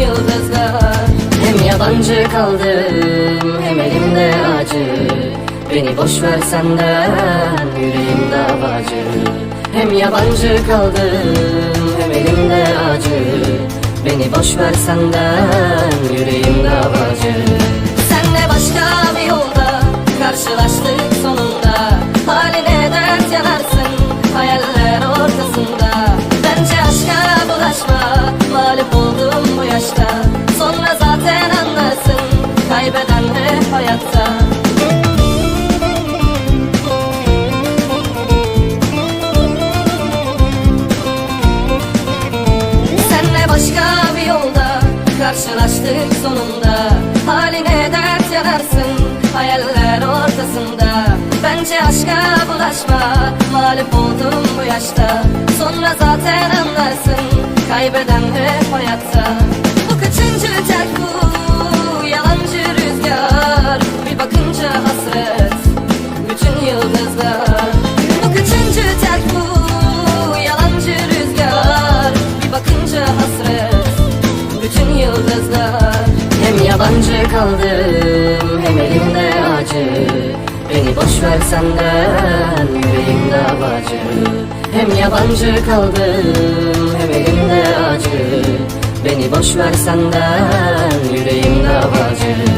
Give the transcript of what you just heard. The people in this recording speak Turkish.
yıldızlar. Hem yabancı kaldım hem elimde acı. Beni boş ver senden yüreğim davacı. Hem yabancı kaldım hem elimde acı. Beni boş ver senden yüreğim davacı. Senle başka bir yolda karşılaştık sonunda Karşılaştık sonunda. Haline dert yanarsın Hayaller ortasında. Bence aşka bulaşma Mağlup oldum bu yaşta. Sonra zaten anlarsın Kaybeden hep hayatta. Bu kaçıncı terk bu yabancı kaldım hem elimde acı. Beni boş ver senden yüreğim davacı Hem yabancı kaldım hem elimde acı. Beni boş ver senden yüreğim davacı